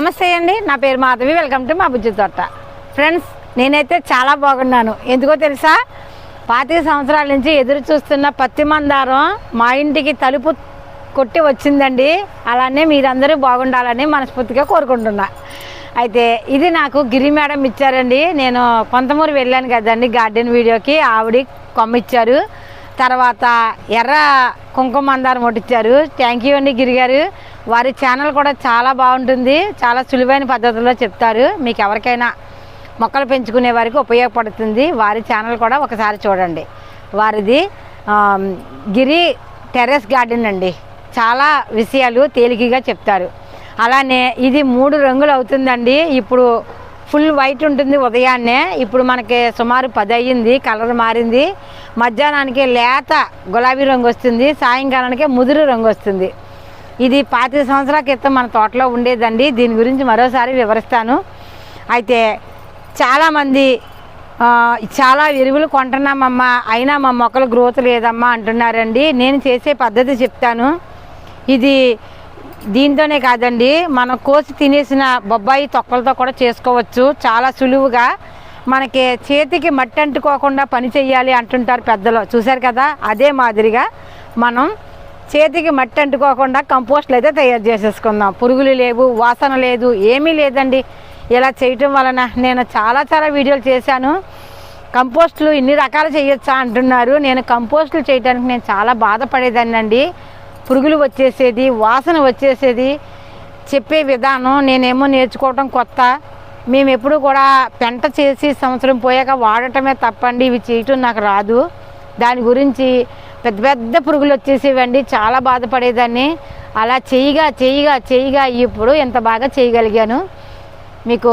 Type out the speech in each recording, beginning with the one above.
నమస్తే అండి నా పేరు మాధవి వెల్కమ్ టు మా బుజ్జి తోట. ఫ్రెండ్స్ నేనైతే చాలా బాగున్నాను. ఎందుకో తెలుసా? పాతిక సంవత్సరాల నుంచి ఎదురు చూస్తున్న పత్తి మందారం మా ఇంటికి తలుపు కొట్టి వచ్చిందండి. అలానే మీరందరూ బాగుండాలని మనస్ఫూర్తిగా కోరుకుంటున్నా. అయితే ఇది నాకు గిరి మేడం ఇచ్చారండి. నేను కొంతమూరు వెళ్ళాను కదండి గార్డెన్ వీడియోకి. ఆవిడ కొమ్మ ఇచ్చారు తర్వాత ఎర్ర కుంకుమందారం మందారం థ్యాంక్ యూ అండి గిరిగారు వారి ఛానల్ కూడా చాలా బాగుంటుంది. చాలా సులువైన పద్ధతిలో చెప్తారు. మీకు ఎవరికైనా మొక్కలు పెంచుకునే వారికి ఉపయోగపడుతుంది. వారి ఛానల్ కూడా ఒకసారి చూడండి. వారిది గిరి టెర్రస్ గార్డెన్ అండి. చాలా విషయాలు తేలికగా చెప్తారు. అలానే ఇది మూడు రంగులు అవుతుందండి. ఇప్పుడు ఫుల్ వైట్ ఉంటుంది ఉదయాన్నే. ఇప్పుడు మనకి సుమారు పది అయ్యింది కలర్ మారింది. మధ్యాహ్నానికి లేత గులాబీ రంగు వస్తుంది సాయంకాలానికి ముదురు రంగు వస్తుంది. ఇది పాతిక సంవత్సరాల క్రితం మన తోటలో ఉండేదండి. దీని గురించి మరోసారి వివరిస్తాను. అయితే చాలామంది చాలా ఎరువులు కొంటున్నామమ్మా అయినా మా మొక్కలు గ్రోత్ లేదమ్మా అంటున్నారండి. నేను చేసే పద్ధతి చెప్తాను. ఇది దీంతోనే కాదండి మనం కోసి తినేసిన బొబ్బాయి తొక్కలతో కూడా చేసుకోవచ్చు. చాలా సులువుగా మనకి చేతికి మట్టి అంటుకోకుండా పని చెయ్యాలి అంటుంటారు పెద్దలు. చూశారు కదా? అదే మాదిరిగా మనం చేతికి మట్టి అంటుకోకుండా కంపోస్ట్లు అయితే తయారు చేసేసుకుందాం. పురుగులు లేవు వాసన లేదు ఏమీ లేదండి. ఇలా చేయటం వలన నేను చాలా చాలా వీడియోలు చేశాను. కంపోస్టులు ఇన్ని రకాలు చేయొచ్చా అంటున్నారు. నేను కంపోస్టులు చేయడానికి నేను చాలా బాధపడేదాన్ని అండి పురుగులు వచ్చేసేది వాసన వచ్చేసేది చెప్పే విధానం నేనేమో నేర్చుకోవటం కొత్త. మేము ఎప్పుడు కూడా పెంట చేసి సంవత్సరం పోయాక వాడటమే తప్పండి ఇవి చేయటం నాకు రాదు. దాని గురించి పెద్ద పెద్ద పురుగులు వచ్చేసేవండి చాలా బాధపడేదాన్ని. అలా చేయగా చేయగా చేయగా ఇప్పుడు ఎంత బాగా చేయగలిగాను. మీకు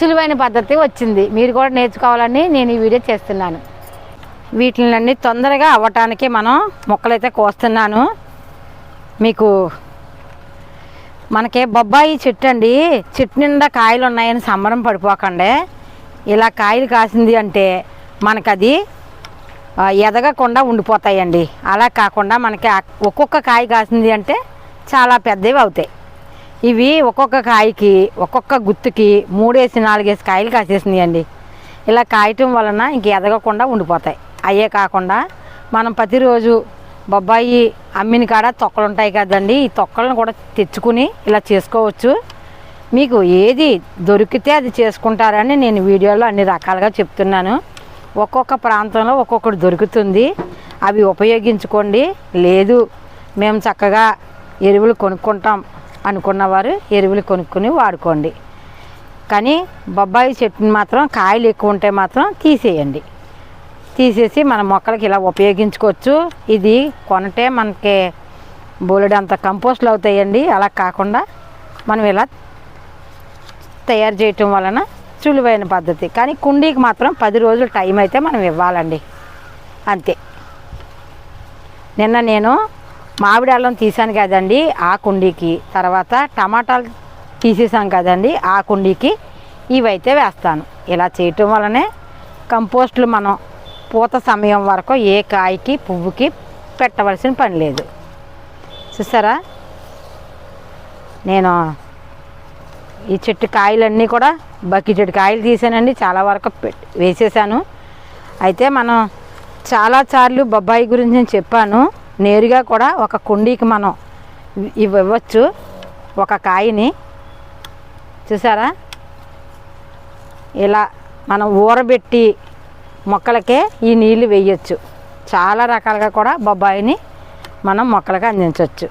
సులువైన పద్ధతి వచ్చింది. మీరు కూడా నేర్చుకోవాలని నేను ఈ వీడియో చేస్తున్నాను. వీటిని తొందరగా అవ్వటానికి మనం మొక్కలైతే కోస్తున్నాను. మీకు మనకి బొబ్బాయి చెట్టు అండి. చెట్టు నిండా కాయలు ఉన్నాయని సంబరం పడిపోకండి. ఇలా కాయలు కాసింది అంటే మనకది ఎదగకుండా ఉండిపోతాయండి. అలా కాకుండా మనకి ఒక్కొక్క కాయ కాసింది అంటే చాలా పెద్దవి అవుతాయి. ఇవి ఒక్కొక్క కాయకి ఒక్కొక్క గుత్తుకి మూడేసి నాలుగేసి కాయలు కాసేసింది అండి ఇలా కాయటం వలన ఇంక ఎదగకుండా ఉండిపోతాయి. అయ్యే కాకుండా మనం ప్రతిరోజు బొబ్బాయి అమ్మిన కాడ తొక్కలు ఉంటాయి కదండి. ఈ తొక్కలను కూడా తెచ్చుకుని ఇలా చేసుకోవచ్చు. మీకు ఏది దొరికితే అది చేసుకుంటారని నేను వీడియోలో అన్ని రకాలుగా చెప్తున్నాను. ఒక్కొక్క ప్రాంతంలో ఒక్కొక్కటి దొరుకుతుంది. అవి ఉపయోగించుకోండి. లేదు మేము చక్కగా ఎరువులు కొనుక్కుంటాం అనుకున్నవారు ఎరువులు కొనుక్కొని వాడుకోండి. కానీ బొబ్బాయి చెట్టుని మాత్రం కాయలు ఎక్కువ ఉంటే మాత్రం తీసేయండి. తీసేసి మన మొక్కలకి ఇలా ఉపయోగించుకోవచ్చు. ఇది కొనటే మనకి బోలెడంత కంపోస్ట్లు అవుతాయండి. అలా కాకుండా మనం ఇలా తయారు చేయటం వలన సులువైన పద్ధతి. కానీ కుండీకి మాత్రం పది రోజులు టైం అయితే మనం ఇవ్వాలండి. అంతే. నిన్న నేను మామిడి అల్లం తీసాను కదండి ఆ కుండీకి. తర్వాత టమాటాలు తీసేసాం కదండి ఆ కుండీకి. ఇవైతే వేస్తాను. ఇలా చేయటం వలనే కంపోస్ట్లు మనం పూత సమయం వరకు ఏ కాయకి పువ్వుకి పెట్టవలసిన పని లేదు. చూసారా? నేను ఈ చెట్టు కాయలన్నీ కూడా బకెట్ చెట్టు కాయలు తీసానండి. చాలా వరకు పెట్- వేసేసాను. అయితే మనం చాలా సార్లు బొబ్బాయి గురించి నేను చెప్పాను. నేరుగా కూడా ఒక కుండీకి మనం ఇవి ఇవ్వచ్చు ఒక కాయని. చూసారా? ఇలా మనం ఊరబెట్టి మొక్కలకే ఈ నీళ్ళు వేయచ్చు. చాలా రకాలుగా కూడా బొబ్బాయిని మనం మొక్కలకు అందించవచ్చు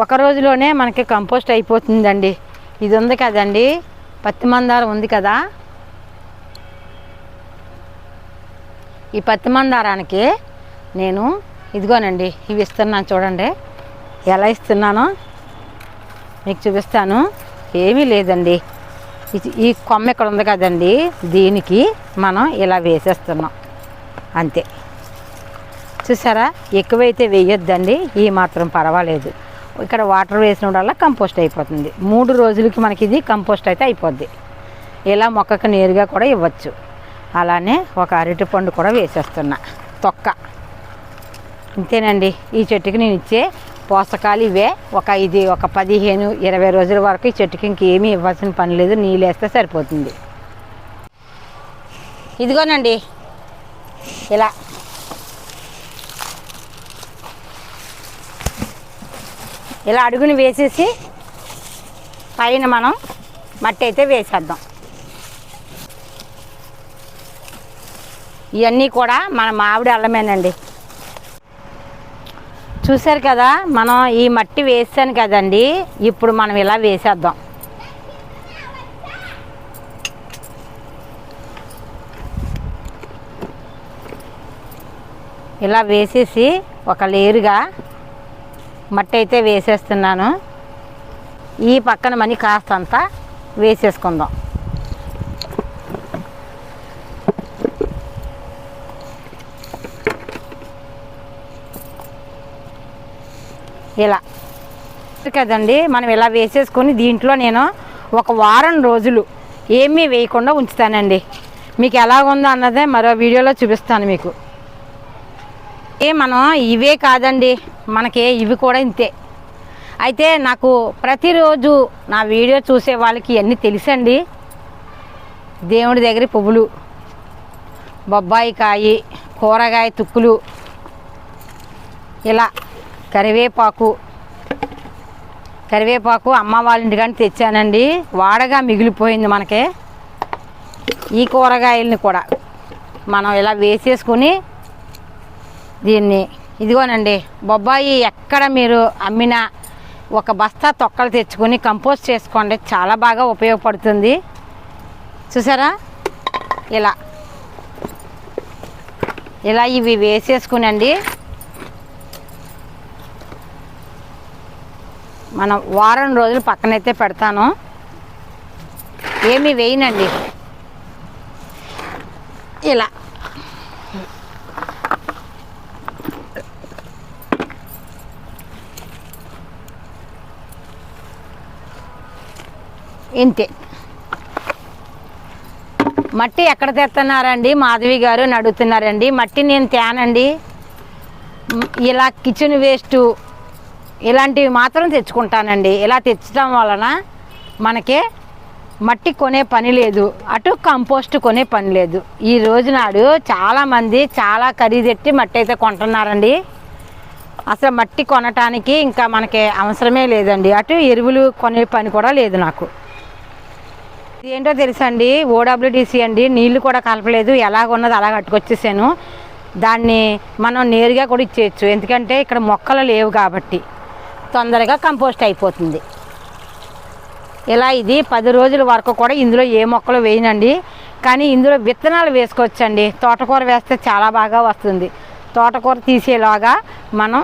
ఒక రోజులోనే మనకి కంపోస్ట్ అయిపోతుందండి. ఇది ఉంది కదండి? పత్తి మందారం ఉంది కదా? ఈ పత్తి మందారానికి నేను ఇదిగోనండి ఇవి ఇస్తున్నాను చూడండి. ఎలా ఇస్తున్నానో మీకు చూపిస్తాను. ఏమీ లేదండి. ఈ కొమ్మ ఇక్కడ ఉంది కదండి దీనికి మనం ఇలా వేసేస్తున్నాం. అంతే. చూసారా? ఎక్కువైతే వేయొద్దండి ఈ మాత్రం పర్వాలేదు. ఇక్కడ వాటర్ వేసిన వల్ల కంపోస్ట్ అయిపోతుంది. మూడు రోజులకి మనకి ఇది కంపోస్ట్ అయితే అయిపోద్ది. ఇలా మొక్కకు నేరుగా కూడా ఇవ్వచ్చు. అలానే ఒక అరటిపండు కూడా వేసేస్తున్నా. తొక్క. ఇంతేనండి. ఈ చెట్టుకి నేను ఇచ్చే పోషకాలు ఇవే ఒక ఇది ఒక పదిహేను ఇరవై రోజుల వరకు ఈ చెట్టుకి ఇంకేమీ ఇవ్వాల్సిన పని లేదు. నీళ్ళు వేస్తే సరిపోతుంది. ఇదిగోనండి. ఇలా. ఇలా అడుగుని వేసేసి పైన మనం మట్టి అయితే వేసేద్దాం. ఇవన్నీ కూడా మన మామిడి అల్లమేనండి. చూశారు కదా మనం ఈ మట్టి వేసాను కదండి. ఇప్పుడు మనం ఇలా వేసేద్దాం. ఇలా వేసేసి ఒక లేరుగా మట్టి అయితే వేసేస్తున్నాను. ఈ పక్కన మని కాస్తంత వేసేసుకుందాం. ఇలా. కదండి మనం ఇలా వేసేసుకొని దీంట్లో నేను ఒక వారం రోజులు ఏమీ వేయకుండా ఉంచుతానండి. మీకు ఎలా ఉందో అన్నదే మరో వీడియోలో చూపిస్తాను మీకు. ఏ మనం ఇవే కాదండి మనకి ఇవి కూడా ఇంతే. అయితే నాకు ప్రతిరోజు నా వీడియో చూసే వాళ్ళకి ఇవన్నీ తెలుసండి. దేవుడి దగ్గర పువ్వులు బొబ్బాయి కాయి కూరగాయ తుక్కులు ఇలా కరివేపాకు. కరివేపాకు అమ్మ వాళ్ళ ఇంటికాని తెచ్చానండి. వాడగా మిగిలిపోయింది మనకి. ఈ కూరగాయలని కూడా మనం ఇలా వేసేసుకుని దీన్ని ఇదిగోనండి బొబ్బాయి ఎక్కడ మీరు అమ్మినా ఒక బస్తా తొక్కలు తెచ్చుకొని కంపోస్ట్ చేసుకోండి. చాలా బాగా ఉపయోగపడుతుంది. చూసారా? ఇలా. ఇలా ఇవి వేసేసుకునండి. మనం వారం రోజులు పక్కనైతే పెడతాను. ఏమీ వేయనండి. ఇలా. ఇంతే. మట్టి ఎక్కడ తెస్తున్నారండి మాధవి గారు అని అడుగుతున్నారండి. మట్టి నేను తేనండి. ఇలా కిచెన్ వేస్టు ఇలాంటివి మాత్రం తెచ్చుకుంటానండి. ఇలా తెచ్చడం వలన మనకి మట్టి కొనే పని లేదు. అటు కంపోస్ట్ కొనే పని లేదు. ఈ రోజు నాడు చాలామంది చాలా ఖరీదెట్టి మట్టి అయితే కొంటున్నారండి. అసలు మట్టి కొనటానికి ఇంకా మనకి అవసరమే లేదండి. అటు ఎరువులు కొనే పని కూడా లేదు నాకు. ఇది ఏంటో తెలుసండి? ఓడబ్ల్యూడిసి అండి. నీళ్ళు కూడా కలపలేదు. ఎలాగున్నది అలా కట్టుకొచ్చేసాను. దాన్ని మనం నేరుగా కూడా ఇచ్చేయచ్చు. ఎందుకంటే ఇక్కడ మొక్కలు లేవు కాబట్టి. తొందరగా కంపోస్ట్ అయిపోతుంది. ఇలా ఇది పది రోజుల వరకు కూడా ఇందులో ఏ మొక్కలు వేయనండి. కానీ ఇందులో విత్తనాలు వేసుకోవచ్చండి. తోటకూర వేస్తే చాలా బాగా వస్తుంది. తోటకూర తీసేలాగా మనం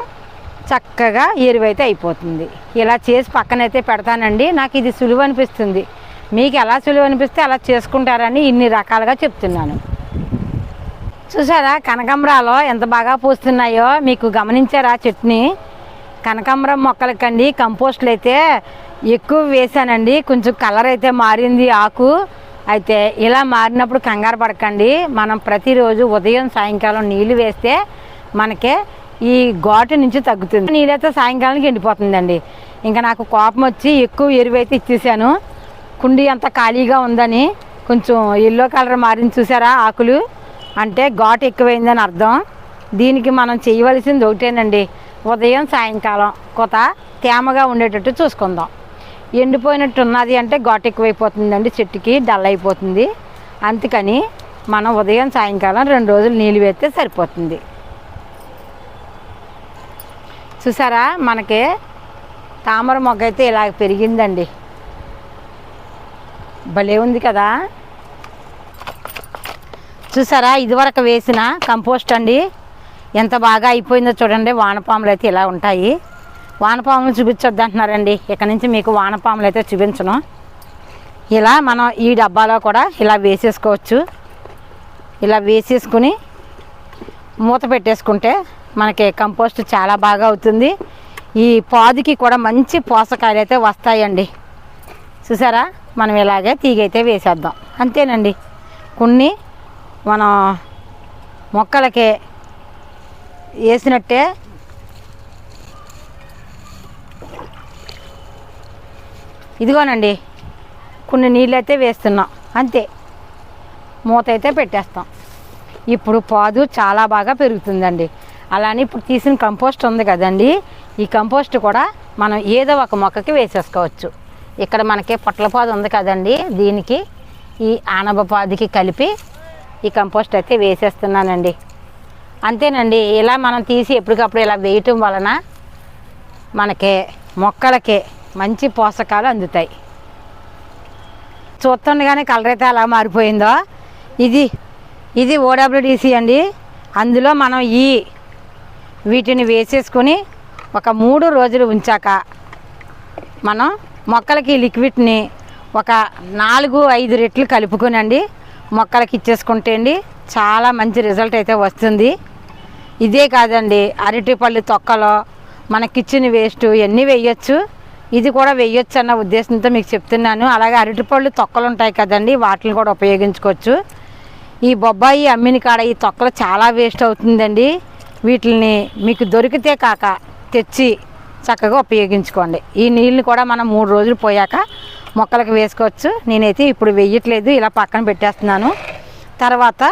చక్కగా ఎరువైతే అయిపోతుంది. ఇలా చేసి పక్కనైతే పెడతానండి. నాకు ఇది సులువు అనిపిస్తుంది. మీకు ఎలా సులువు అనిపిస్తే అలా చేసుకుంటారని ఇన్ని రకాలుగా చెప్తున్నాను. చూసారా? కనకాంబరాలు ఎంత బాగా పూస్తున్నాయో మీకు గమనించారా చెట్టుని? కనకాంబరం మొక్కలకండి కంపోస్ట్లు అయితే ఎక్కువ వేసానండి కొంచెం కలర్ అయితే మారింది ఆకు. అయితే ఇలా మారినప్పుడు కంగారు పడకండి. మనం ప్రతిరోజు ఉదయం సాయంకాలం నీళ్ళు వేస్తే మనకే ఈ ఘాటు నుంచి తగ్గుతుంది. నీళ్ళైతే సాయంకాలానికి ఎండిపోతుందండి. ఇంకా నాకు కోపం వచ్చి ఎక్కువ ఎరువు అయితే ఇచ్చేసాను. కుండీ అంతా ఖాళీగా ఉందని కొంచెం ఎల్లో కలర్ మారింది చూసారా ఆకులు? అంటే ఘాటు ఎక్కువైందని అర్థం. దీనికి మనం చేయవలసింది ఒకటేనండి. ఉదయం సాయంకాలం కొత తేమగా ఉండేటట్టు చూసుకుందాం. ఎండిపోయినట్టు ఉన్నది అంటే ఘాటు ఎక్కువైపోతుందండి చెట్టుకి డల్ అయిపోతుంది అందుకని మనం ఉదయం సాయంకాలం రెండు రోజులు నీళ్ళు వేస్తే సరిపోతుంది. చూసారా? మనకి తామర మొగ్గ అయితే ఇలా పెరిగిందండి. భలే ఉంది కదా? చూసారా? ఇదివరకు వేసిన కంపోస్ట్ అండి. ఎంత బాగా అయిపోయిందో చూడండి. వానపాములు అయితే ఇలా ఉంటాయి. వానపాములు చూపించొద్దు అంటున్నారండి ఇక్కడ నుంచి మీకు వానపాములు అయితే చూపించను. ఇలా మనం ఈ డబ్బాలో కూడా ఇలా వేసేసుకోవచ్చు. ఇలా వేసేసుకుని మూత పెట్టేసుకుంటే మనకి కంపోస్ట్ చాలా బాగా అవుతుంది. ఈ పాదుకి కూడా మంచి పోషకాలు అయితే వస్తాయండి. చూసారా? మనం ఇలాగే తీగైతే వేసేద్దాం. అంతేనండి. కొన్ని మనం మొక్కలకి వేసినట్టే. ఇదిగోనండి కొన్ని నీళ్ళైతే వేస్తున్నాం. అంతే. మూత అయితే పెట్టేస్తాం. ఇప్పుడు పాదు చాలా బాగా పెరుగుతుందండి. అలానే ఇప్పుడు తీసిన కంపోస్ట్ ఉంది కదండి. ఈ కంపోస్ట్ కూడా మనం ఏదో ఒక మొక్కకి వేసేసుకోవచ్చు. ఇక్కడ మనకి పొట్లపాదు ఉంది కదండి. దీనికి ఈ ఆనబపాదికి కలిపి ఈ కంపోస్ట్ అయితే వేసేస్తున్నానండి. అంతేనండి ఇలా మనం తీసి ఎప్పటికప్పుడు ఇలా వేయటం వలన మనకి మొక్కలకి మంచి పోషకాలు అందుతాయి. చూస్తుండగానే కలర్ అయితే అలా మారిపోయిందో? ఇది ఇది ఓడబ్ల్యూడిసి అండి. అందులో మనం ఈ వీటిని వేసేసుకొని ఒక మూడు రోజులు ఉంచాక మనం మొక్కలకి లిక్విడ్ని ఒక నాలుగు ఐదు రెట్లు కలుపుకొనండి మొక్కలకి ఇచ్చేసుకుంటే అండి చాలా మంచి రిజల్ట్ అయితే వస్తుంది. ఇదే కాదండి అరటిపళ్ళు తొక్కలో మన కిచెన్ వేస్ట్ ఇవన్నీ వేయొచ్చు. ఇది కూడా వేయొచ్చు అన్న ఉద్దేశంతో మీకు చెప్తున్నాను. అలాగే అరటిపళ్ళు తొక్కలు ఉంటాయి కదండి వాటిని కూడా ఉపయోగించుకోవచ్చు. ఈ బొబ్బాయి అమ్మిన కాడ ఈ తొక్కలు చాలా వేస్ట్ అవుతుందండి. వీటిని మీకు దొరికితే కాక తెచ్చి చక్కగా ఉపయోగించుకోండి. ఈ నీళ్ళని కూడా మనం మూడు రోజులు పోయాక మొక్కలకు వేసుకోవచ్చు. నేనైతే ఇప్పుడు వేయట్లేదు ఇలా పక్కన పెట్టేస్తున్నాను. తర్వాత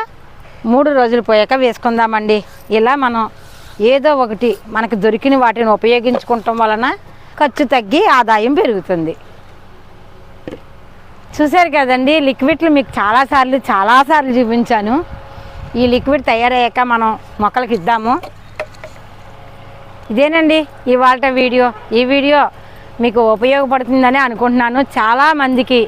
మూడు రోజులు పోయాక వేసుకుందామండి. ఇలా మనం ఏదో ఒకటి మనకు దొరికిన వాటిని ఉపయోగించుకోవటం వలన ఖర్చు తగ్గి ఆదాయం పెరుగుతుంది. చూశారు కదండి లిక్విడ్లు మీకు చాలాసార్లు చాలాసార్లు చూపించాను. ఈ లిక్విడ్ తయారయ్యాక మనం మొక్కలకి ఇద్దాము. ఇదేనండి ఇవాళ వీడియో. ఈ వీడియో మీకు ఉపయోగపడుతుందని అనుకుంటున్నాను. చాలామందికి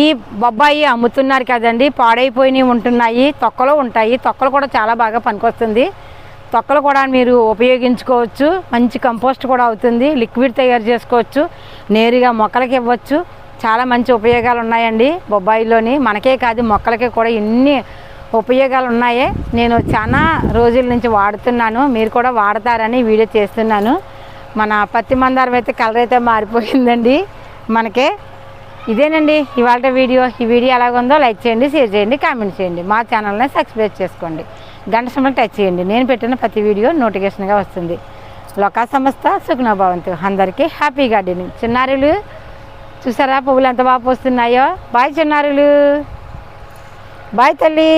ఈ బొబ్బాయి అమ్ముతున్నారు కదండి. పాడైపోయినవి ఉంటున్నాయి తొక్కలు ఉంటాయి. తొక్కలు కూడా చాలా బాగా పనికొస్తుంది. తొక్కలు కూడా మీరు ఉపయోగించుకోవచ్చు. మంచి కంపోస్ట్ కూడా అవుతుంది. లిక్విడ్ తయారు చేసుకోవచ్చు. నేరుగా మొక్కలకి ఇవ్వచ్చు. చాలా మంచి ఉపయోగాలు ఉన్నాయండి బొబ్బాయిలోని. మనకే కాదు మొక్కలకి కూడా ఎన్ని ఉపయోగాలు ఉన్నాయి. నేను చాలా రోజుల నుంచి వాడుతున్నాను. మీరు కూడా వాడతారని వీడియో చేస్తున్నాను. మన పత్తి మందారం అయితే కలర్ అయితే మారిపోయిందండి. మనకే ఇదేనండి ఇవాళ వీడియో. ఈ వీడియో ఎలాగుందో లైక్ చేయండి షేర్ చేయండి కామెంట్ చేయండి. మా ఛానల్ని సబ్స్క్రైబ్ చేసుకోండి. గంట సమయం టచ్ చేయండి. నేను పెట్టిన ప్రతి వీడియో నోటిఫికేషన్గా వస్తుంది. లోకా సంస్థ సుఖనభవంతు. అందరికీ హ్యాపీ గార్డెనింగ్. చిన్నారులు చూసారా పువ్వులు ఎంత బాగా పోస్తున్నాయో? బాయ్ చిన్నారులు. బాయ్ తల్లి.